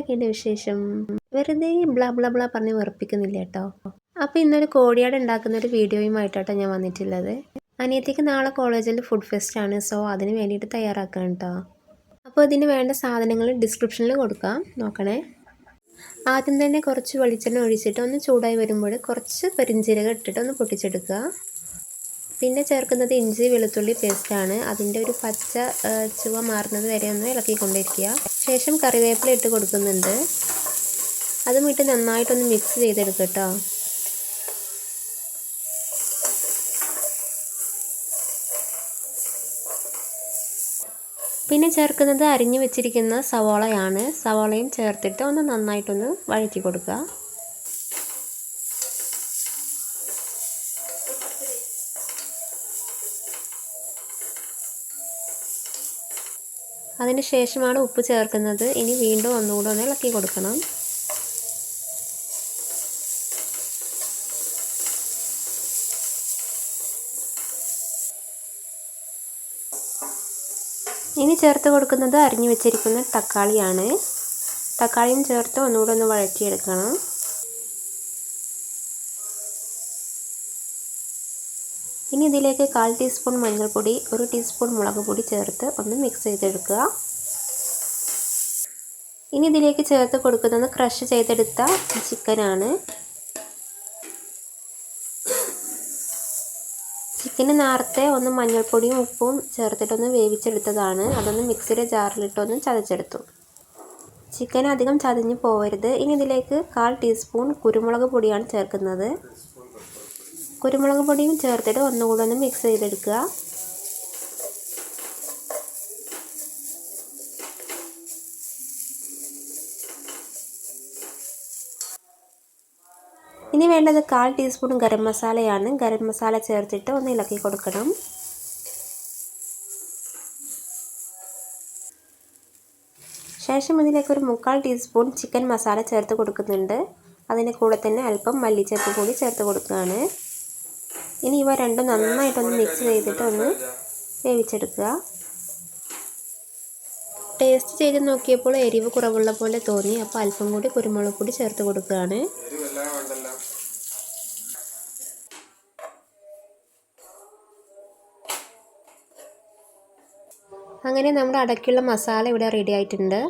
എന്തൊക്കെയുണ്ട് വിശേഷം? വെറുതെ ബ്ലാ ബ്ലാ ബ്ലാ പറഞ്ഞ് വെറുപ്പിക്കുന്നില്ല കേട്ടോ. അപ്പോൾ ഇന്നൊരു കോടിയാട് ഉണ്ടാക്കുന്ന ഒരു വീഡിയോയുമായിട്ടാണ് ഞാൻ വന്നിട്ടുള്ളത്. അനിയത്തിക്ക് നാളെ കോളേജിൽ ഫുഡ് ഫെസ്റ്റ് ആണ് സോ അതിന് വേണ്ടിയിട്ട് തയ്യാറാക്കാം കേട്ടോ അപ്പോൾ ഇതിന് വേണ്ട സാധനങ്ങൾ ഡിസ്ക്രിപ്ഷനിൽ കൊടുക്കാം. നോക്കണേ. ആദ്യം തന്നെ കുറച്ച് വെളിച്ചെണ്ണ ഒഴിച്ചിട്ട് ഒന്ന് ചൂടായി വരുമ്പോൾ കുറച്ച് പെരിഞ്ചീരകം ഇട്ടിട്ട് ഒന്ന് പൊട്ടിച്ചെടുക്കുക. പിന്നെ ചേർക്കുന്നത് ഇഞ്ചി വെളുത്തുള്ളി പേസ്റ്റാണ് അതിന്റെ ഒരു പച്ച ചുവ മാറുന്നത് വരെ ഒന്ന് ഇളക്കിക്കൊണ്ടിരിക്കുക. ശേഷം കറിവേപ്പില ഇട്ട് കൊടുക്കുന്നുണ്ട്. അതും ഇട്ട് നന്നായിട്ടൊന്ന് മിക്സ് ചെയ്തെടുക്കുക കേട്ടോ പിന്നെ ചേർക്കുന്നത് അരിഞ്ഞു വെച്ചിരിക്കുന്ന സവോളയാണ്. സവോളയും ചേർത്തിട്ട് ഒന്ന് നന്നായിട്ടൊന്ന് വഴറ്റി കൊടുക്കുക. അതിന് ശേഷമാണ് ഉപ്പ് ചേർക്കുന്നത്. ഇനി വീണ്ടും ഒന്നുകൂടെ ഒന്ന് ഇളക്കി കൊടുക്കണം. ഇനി ചേർത്ത് കൊടുക്കുന്നത് അരിഞ്ഞു വെച്ചിരിക്കുന്ന തക്കാളിയാണ്. തക്കാളിയും ചേർത്ത് ഒന്നുകൂടെ ഒന്ന് വഴറ്റിയെടുക്കണം. ഇനി ഇതിലേക്ക് കാൽ ടീസ്പൂൺ മഞ്ഞൾപ്പൊടി ഒരു ടീസ്പൂൺ മുളക് പൊടി ചേർത്ത് ഒന്ന് മിക്സ് ചെയ്തെടുക്കുക. ഇനി ഇതിലേക്ക് ചേർത്ത് കൊടുക്കുന്നത് ക്രഷ് ചെയ്തെടുത്ത ചിക്കനാണ് ചിക്കന് നേരത്തെ ഒന്ന് മഞ്ഞൾപ്പൊടിയും ഉപ്പും ചേർത്തിട്ടൊന്ന് വേവിച്ചെടുത്തതാണ്. അതൊന്ന് മിക്സിയുടെ ജാറിലിട്ടൊന്ന് ചതച്ചെടുത്തു. ചിക്കൻ അധികം ചതഞ്ഞ് പോകരുത് ഇനി ഇതിലേക്ക് കാൽ ടീസ്പൂൺ കുരുമുളക് പൊടിയാണ് ചേർക്കുന്നത്. കുരുമുളക് പൊടിയും ചേർത്തിട്ട് ഒന്നുകൂടെ ഒന്ന് മിക്സ് ചെയ്തെടുക്കുക. ഇനി വേണ്ടത് കാൽ ടീസ്പൂൺ ഗരം മസാലയാണ്. ഗരം മസാല ചേർത്തിട്ട് ഒന്ന് ഇളക്കി കൊടുക്കണം. ശേഷം ഇതിലേക്ക് ഒരു മുക്കാൽ ടീസ്പൂൺ ചിക്കൻ മസാല ചേർത്ത് കൊടുക്കുന്നുണ്ട്. അതിന്റെ കൂടെ തന്നെ അല്പം മല്ലിച്ചപ്പ് കൂടി ചേർത്ത് കൊടുക്കുകയാണ്. ഇനി ഇവ രണ്ടും നന്നായിട്ടൊന്ന് മിക്സ് ചെയ്തിട്ട് ഒന്ന് വേവിച്ചെടുക്കുക. ടേസ്റ്റ് ചെയ്ത് നോക്കിയപ്പോൾ എരിവ് കുറവുള്ള പോലെ തോന്നി. അപ്പോൾ അല്പം കൂടി കുരുമുളക് പൊടി ചേർത്ത് കൊടുക്കുകയാണ്. അങ്ങനെ നമ്മുടെ അടയ്ക്കുള്ള മസാല ഇവിടെ റെഡി ആയിട്ടുണ്ട്.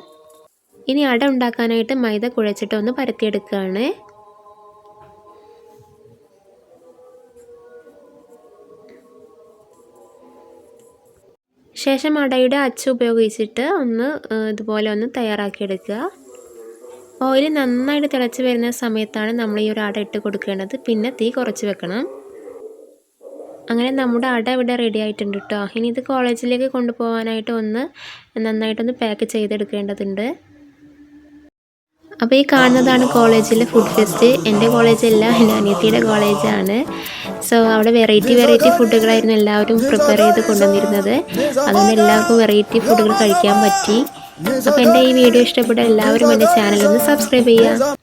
ഇനി അട ഉണ്ടാക്കാനായിട്ട് മൈദ കുഴച്ചിട്ട് ഒന്ന് പരത്തിയെടുക്കുകയാണ്. ശേഷം അടയുടെ അച്ച ഉപയോഗിച്ചിട്ട് ഒന്ന് ഇതുപോലെ ഒന്ന് തയ്യാറാക്കിയെടുക്കുക. ഓയിൽ നന്നായിട്ട് തിളച്ച് വരുന്ന സമയത്താണ് നമ്മൾ ഈ ഒരു അട ഇട്ട് കൊടുക്കേണ്ടത്. പിന്നെ തീ കുറച്ച് വെക്കണം. അങ്ങനെ നമ്മുടെ അട ഇവിടെ റെഡി ആയിട്ടുണ്ട് കേട്ടോ ഇനി ഇത് കോളേജിലേക്ക് കൊണ്ടുപോകാനായിട്ട് ഒന്ന് നന്നായിട്ടൊന്ന് പാക്ക് ചെയ്തെടുക്കേണ്ടതുണ്ട്. അപ്പോൾ ഈ കാണുന്നതാണ് കോളേജിലെ ഫുഡ് ഫെസ്റ്റ് എന്റെ കോളേജല്ല എന്റെ അനിയത്തിയുടെ കോളേജാണ്. സോ അവിടെ വെറൈറ്റി വെറൈറ്റി ഫുഡുകളായിരുന്നു എല്ലാവരും പ്രിപ്പയർ ചെയ്ത് കൊണ്ടുവന്നിരുന്നത്. അതുകൊണ്ട് എല്ലാവർക്കും വെറൈറ്റി ഫുഡുകൾ കഴിക്കാൻ പറ്റി. അപ്പോൾ എന്റെ ഈ വീഡിയോ ഇഷ്ടപ്പെട്ട എല്ലാവരും എന്റെ ചാനൽ ഒന്ന് സബ്സ്ക്രൈബ് ചെയ്യുക.